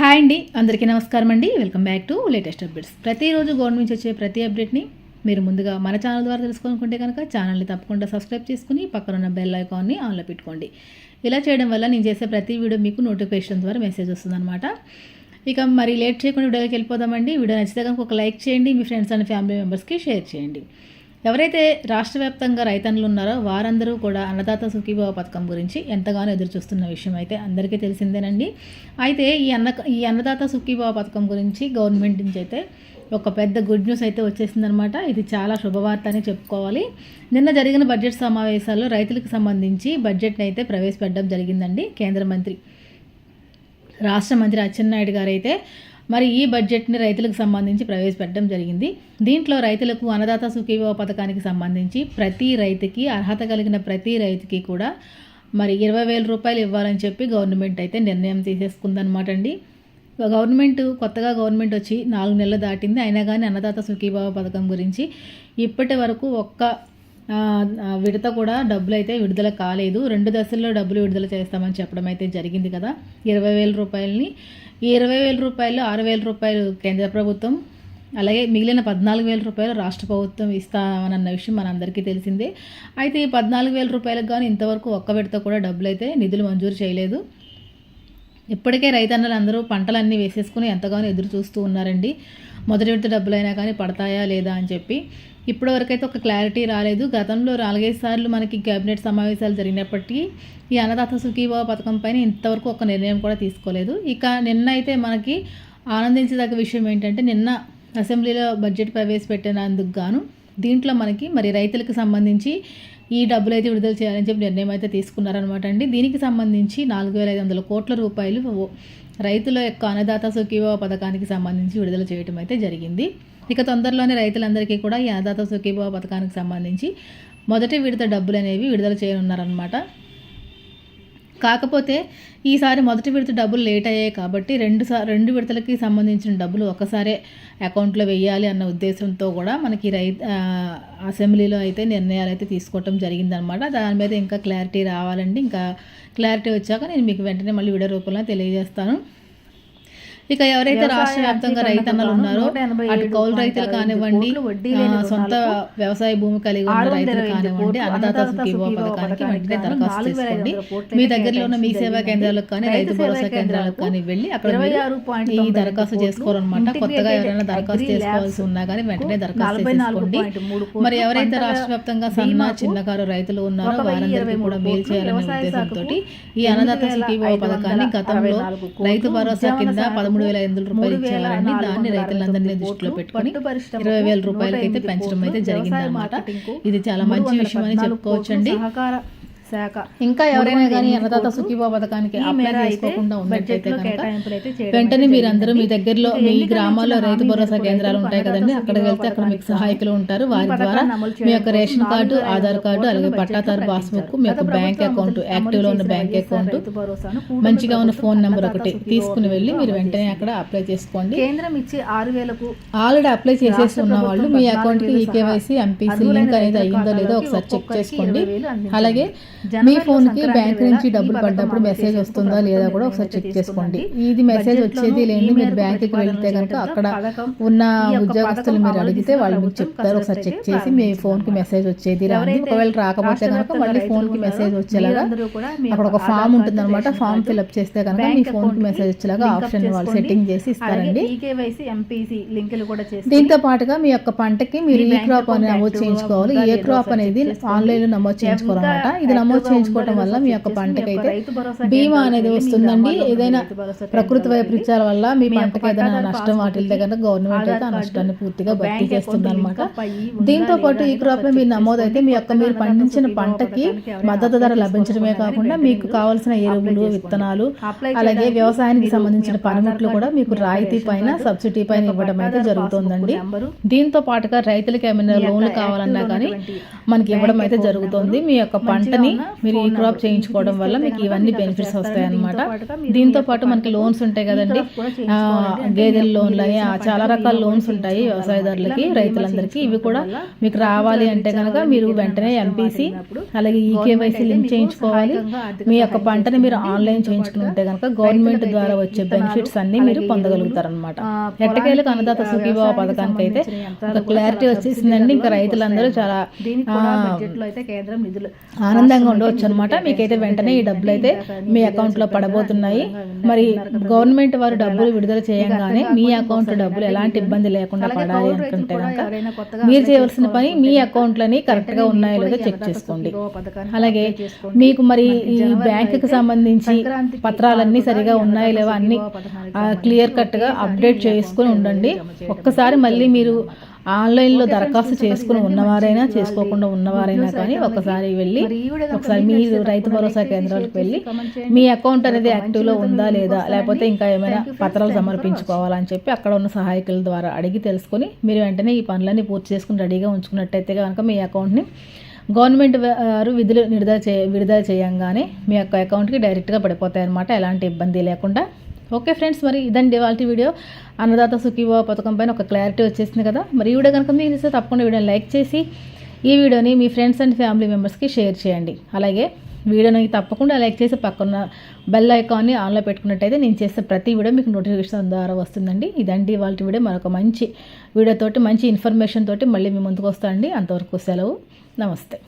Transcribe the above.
Hi అండి అందరికీ నమస్కారం అండి. Welcome back to latest updates ప్రతిరోజు గవర్నమెంట్ నుంచి వచ్చే ప్రతి అప్డేట్ని మీరు ముందుగా మన ఛానల్ ద్వారా తెలుసుకోనుకుంటే కనుక ఛానల్ని తప్పకుండా సబ్స్క్రైబ్ చేసుకుని పక్కన ఉన్న బెల్ ఐకాన్ని ఆన్లో పెట్టుకోండి. ఇలా చేయడం వల్ల నేను చేసే ప్రతి వీడియో మీకు నోటిఫికేషన్ ద్వారా మెసేజ్ వస్తుందన్నమాట. ఇక మరి లేట్ చేయకుండా వీడియోకి వెళ్ళిపోదామండి. వీడియో నచ్చితే కనుక ఒక లైక్ చేయండి. మీ ఫ్రెండ్స్ అండ్ ఫ్యామిలీ మెంబర్స్కి షేర్ చేయండి. ఎవరైతే రాష్ట్ర వ్యాప్తంగా రైతన్లు ఉన్నారో వారందరూ కూడా అన్నదాత సుఖీభావ పథకం గురించి ఎంతగానో ఎదురు చూస్తున్న విషయం అయితే అందరికీ తెలిసిందేనండి. అయితే ఈ అన్న ఈ అన్నదాత సుఖీభావ పథకం గురించి గవర్నమెంట్ నుంచి అయితే ఒక పెద్ద గుడ్ న్యూస్ అయితే వచ్చేసిందనమాట. ఇది చాలా శుభవార్త అని చెప్పుకోవాలి. నిన్న జరిగిన బడ్జెట్ సమావేశాల్లో రైతులకు సంబంధించి బడ్జెట్ని అయితే ప్రవేశపెట్టడం జరిగిందండి కేంద్ర మంత్రి రాష్ట్ర మంత్రి అచ్చెన్నాయుడు గారైతే. మరి ఈ బడ్జెట్ని రైతులకు సంబంధించి ప్రవేశపెట్టడం జరిగింది. దీంట్లో రైతులకు అన్నదాత సుఖీభావ పథకానికి సంబంధించి ప్రతి రైతుకి అర్హత కలిగిన ప్రతి రైతుకి కూడా మరి ఇరవై వేల రూపాయలు ఇవ్వాలని చెప్పి గవర్నమెంట్ అయితే నిర్ణయం తీసేసుకుందనమాట అండి. గవర్నమెంట్ కొత్తగా గవర్నమెంట్ వచ్చి నాలుగు నెలలు దాటింది. అయినా కానీ అన్నదాత సుఖీభావ పథకం గురించి ఇప్పటి వరకు ఒక్క విడత కూడా డబ్బులు అయితే విడుదల కాలేదు. రెండు దశల్లో డబ్బులు విడుదల చేస్తామని చెప్పడం అయితే జరిగింది కదా. ఇరవై వేల రూపాయలని ఈ ఇరవై వేల రూపాయలు ఆరు వేల రూపాయలు కేంద్ర ప్రభుత్వం అలాగే మిగిలిన పద్నాలుగు వేల రూపాయలు రాష్ట్ర ప్రభుత్వం ఇస్తామన్న విషయం మనందరికీ తెలిసిందే. అయితే ఈ పద్నాలుగు వేల రూపాయలకు కానీ ఇంతవరకు ఒక్క విడత కూడా డబ్బులు అయితే నిధులు మంజూరు చేయలేదు. ఇప్పటికే రైతన్నలు అందరూ పంటలన్నీ వేసేసుకుని ఎంతగానో ఎదురు చూస్తూ ఉన్నారండి. మొదటి విడత డబ్బులైనా కానీ పడతాయా లేదా అని చెప్పి ఇప్పటివరకైతే ఒక క్లారిటీ రాలేదు. గతంలో నాలుగైదు సార్లు మనకి కేబినెట్ సమావేశాలు జరిగినప్పటికీ ఈ అన్నదాత సుఖీభావ పథకం పైన ఇంతవరకు ఒక నిర్ణయం కూడా తీసుకోలేదు. ఇక నిన్న అయితే మనకి ఆనందించదగ్గ విషయం ఏంటంటే నిన్న అసెంబ్లీలో బడ్జెట్ ప్రవేశపెట్టినందుకు గాను దీంట్లో మనకి మరి రైతులకు సంబంధించి ఈ డబ్బులు అయితే విడుదల చేయాలని చెప్పి నిర్ణయం అయితే తీసుకున్నారనమాట అండి. దీనికి సంబంధించి నాలుగు వేల ఐదు వందల కోట్ల రూపాయలు రైతుల యొక్క అన్నదాత సుఖీభవ పథకానికి సంబంధించి విడుదల చేయటం అయితే జరిగింది. ఇక తొందరలోనే రైతులందరికీ కూడా ఈ అన్నదాత సుఖీభవ పథకానికి సంబంధించి మొదటి విడత డబ్బులు అనేవి విడుదల చేయనున్నారనమాట కాకపోతే ఈసారి మొదటి విడత డబ్బులు లేట్ అయ్యాయి కాబట్టి రెండు సా రెండు విడతలకి సంబంధించిన డబ్బులు ఒకసారే అకౌంట్లో వెయ్యాలి అన్న ఉద్దేశంతో కూడా మనకి రై అసెంబ్లీలో అయితే నిర్ణయాలు అయితే తీసుకోవటం జరిగిందనమాట దాని మీద ఇంకా క్లారిటీ రావాలండి. ఇంకా క్లారిటీ వచ్చాక నేను మీకు వెంటనే మళ్ళీ వీడియో రూపంలో తెలియజేస్తాను. ఇక ఎవరైతే రాష్ట్ర వ్యాప్తంగా రైతన్నలు ఉన్నారో అటు కౌలు రైతులు కానివ్వండి సొంత వ్యవసాయ భూమి కలిగి ఉన్న రైతులు కానివ్వండి అన్నదాత సుఖీభావ పథకానికి వెంటనే దరఖాస్తు చేసుకోండి. మీ దగ్గరలో ఉన్న మీ సేవా కేంద్రాలకు కానీ రైతు భరోసా కేంద్రాలకు కానీ వెళ్ళి అక్కడ ఈ దరఖాస్తు చేసుకోవాలన్నమాట కొత్తగా ఎవరైనా దరఖాస్తు చేసుకోవాల్సి ఉన్నా కానీ వెంటనే దరఖాస్తు చేసుకోండి మరి ఎవరైతే రాష్ట్ర వ్యాప్తంగా సన్న చిన్నకారు రైతులు ఉన్నారో వారందరికీ కూడా మేలు చేయాలనే ఉద్దేశంతో ఈ అన్నదాత సుఖీభావ పథకాన్ని గతంలో రైతు భరోసా కింద పదమూడు వేల ఐదు రూపాయలు ఇచ్చేవారండి దాన్ని రైతులందరినీ దృష్టిలో పెట్టుకొని ఇరవై వేల రూపాయలకి అయితే పెంచడం అయితే జరిగింది అనమాట ఇది చాలా మంచి విషయం అని చెప్పుకోవచ్చండి. శాఖ. ఇంకా ఎవరైనా కానీ అన్నదాత సుఖీభావ పథకానికి అప్లై చేసుకోకుండా ఉన్నట్లయితే కనుక వెంటనే మీరందరూ మీ దగ్గరలో మీ గ్రామాల్లో రైతు భరోసా కేంద్రాలు ఉంటాయి కదండి అక్కడికి వెళ్తే అక్కడ మీకు సహాయకులు ఉంటారు. వారి ద్వారా మీ యొక్క రేషన్ కార్డు ఆధార్ కార్డు అలాగే పట్టాదారు పాస్బుక్ మీ యొక్క బ్యాంక్ అకౌంట్ యాక్టివ్లో ఉన్న బ్యాంక్ అకౌంట్ మంచిగా ఉన్న ఫోన్ నెంబర్ ఒకటి తీసుకుని వెళ్ళి మీరు వెంటనే అక్కడ అప్లై చేసుకోండి. కేంద్రం ఇచ్చే ఆరు వేలకు ఆల్రెడీ అప్లై చేసేసి ఉన్న వాళ్ళు మీ అకౌంట్కి ఈకేవైసీ ఎంపీసీ లింక్ అనేది అయ్యిందో లేదో ఒకసారి చెక్ చేసుకోండి. అలాగే మీ ఫోన్కి బ్యాంక్ నుంచి డబ్బులు పడ్డప్పుడు మెసేజ్ వస్తుందా లేదా కూడా ఒకసారి చెక్ చేసుకోండి. ఇది మెసేజ్ వచ్చేది లేని మీరు బ్యాంక్కి వెళ్తే కనుక అక్కడ ఉన్న ఉద్యోగస్తులు మీరు అడిగితే వాళ్ళు మీకు చెప్తారు ఒకసారి చెక్ చేసి మీ ఫోన్కి మెసేజ్ వచ్చేది రాదు ఒకవేళ రాకపోతే కనుక మళ్ళీ ఫోన్కి మెసేజ్ వచ్చేలాగా అక్కడ ఒక ఫామ్ ఉంటుంది అనమాట ఫామ్ ఫిల్అప్ చేస్తే కనుక మీ ఫోన్కి మెసేజ్ వచ్చేలాగా ఆప్షన్ వాళ్ళు సెట్టింగ్ చేసి ఇస్తారండి. చేసి దీంతో పాటుగా మీ యొక్క పంటకి మీరు ఈ క్రాప్ అని నమోదు చేయించుకోవాలి. ఏ క్రాప్ అనేది ఆన్లైన్లో నమోదు చేయించుకోవాలన్నమాట ఇది నమోదు చేయించుకోవడం వల్ల మీ యొక్క పంటకైతే బీమా అనేది వస్తుందండి. ఏదైనా ప్రకృతి వైపరీత్యాల వల్ల మీ పంటకి ఏదైనా నష్టం వాటిల్తే కనుక గవర్నమెంట్ అయితే ఆ నష్టాన్ని పూర్తిగా భర్తీ చేస్తుంది అనమాట దీంతో పాటు ఈ క్రాప్లో మీరు నమోదైతే మీ యొక్క మీరు పండించిన పంటకి మద్దతు ధర లభించడమే కాకుండా మీకు కావాల్సిన ఎరువులు విత్తనాలు అలాగే వ్యవసాయానికి సంబంధించిన పనిముట్లు కూడా మీకు రాయితీ పైన సబ్సిడీ పైన ఇవ్వడం అయితే జరుగుతుందండి. దీంతో పాటుగా రైతులకి ఏమైనా లోన్లు కావాలన్నా కానీ మనకి ఇవ్వడం అయితే జరుగుతుంది మీ యొక్క పంటని మీరు ఈ క్రాప్. చేయించుకోవడం వల్ల మీకు ఇవన్నీ బెనిఫిట్స్. వస్తాయన్నమాట దీంతో పాటు మనకి లోన్స్ ఉంటాయి కదండి గేదెల లోన్లు అని చాలా రకాల లోన్స్ ఉంటాయి. వ్యవసాయదారులకి రైతులందరికీ ఇవి కూడా మీకు రావాలి అంటే కనుక మీరు వెంటనే ఎంపీసీ అలాగే ఈ గవర్నమెంట్ కేవైసీ అయితే లింక్ చేయించుకోవాలి మీ యొక్క పంటని మీరు. ఆన్లైన్ చేయించుకుంటే కనుక గవర్నమెంట్ ద్వారా వచ్చే బెనిఫిట్స్ అన్ని మీరు పొందగలుగుతారనమాట ఎట్టకేలకు అన్నదాత సుఖీభావ పథకానికి అయితే ఒక క్లారిటీ వచ్చేసిందండి ఇంకా రైతులందరూ. చాలా ఆనందంగా ఉండవచ్చు అనమాట మీకైతే వెంటనే ఈ డబ్బులు అయితే. మీ అకౌంట్లో పడబోతున్నాయి మరి. గవర్నమెంట్ వారు డబ్బులు విడుదల చేయంగానే మీ అకౌంట్ డబ్బులు ఎలాంటి ఇబ్బంది లేకుండా పడాలి అనుకుంటే కనుక మీరు చేయవలసిన పని మీ అకౌంట్లని కరెక్ట్గా ఉన్నాయో లేదో చెక్ చేసుకోండి అలాగే. మీకు మరి ఈ బ్యాంకుకి సంబంధించి పత్రాలన్నీ సరిగా ఉన్నాయో లేవో అన్ని క్లియర్ కట్గా అప్డేట్ చేసుకుని ఉండండి ఒక్కసారి మళ్ళీ మీరు ఆన్లైన్లో దరఖాస్తు చేసుకుని ఉన్నవారైనా చేసుకోకుండా. ఉన్నవారైనా కానీ ఒకసారి. వెళ్ళి ఒకసారి నచ్చితే రైతు భరోసా కేంద్రాలకు వెళ్ళి. మీ అకౌంట్ అనేది యాక్టివ్లో ఉందా లేదా లేకపోతే. ఇంకా ఏమైనా. పత్రాలు సమర్పించుకోవాలని చెప్పి అక్కడ ఉన్న సహాయకుల ద్వారా అడిగి తెలుసుకొని మీరు వెంటనే ఈ పనులన్నీ పూర్తి చేసుకుని రెడీగా ఉంచుకున్నట్టయితే కనుక మీ అకౌంట్ని గవర్నమెంట్ వారు విధులు విడుదల చే విడుదల చేయంగానే మీ యొక్క అకౌంట్కి డైరెక్ట్గా పడిపోతాయి అనమాట ఎలాంటి ఇబ్బంది లేకుండా ఓకే ఫ్రెండ్స్ మరి ఇదండి వాళ్ళ వీడియో. అన్నదాత సుఖీభావ పథకం పైన ఒక క్లారిటీ వచ్చేసింది కదా. మరి ఈ వీడియో కనుక మీకు ఇస్తే తప్పకుండా వీడియోని లైక్ చేసి ఈ వీడియోని మీ ఫ్రెండ్స్ అండ్ ఫ్యామిలీ మెంబర్స్కి షేర్ చేయండి. అలాగే వీడియోని తప్పకుండా లైక్ చేసి పక్కన బెల్ ఐకాన్ని ఆన్లో పెట్టుకున్నట్టయితే నేను చేసే ప్రతి వీడియో మీకు నోటిఫికేషన్ ద్వారా వస్తుందండి. ఇదండి వాళ్ళ వీడియో. మరొక మంచి వీడియోతోటి మంచి ఇన్ఫర్మేషన్ తోటి మళ్ళీ మీ ముందుకు వస్తానండి. అంతవరకు సెలవు. నమస్తే.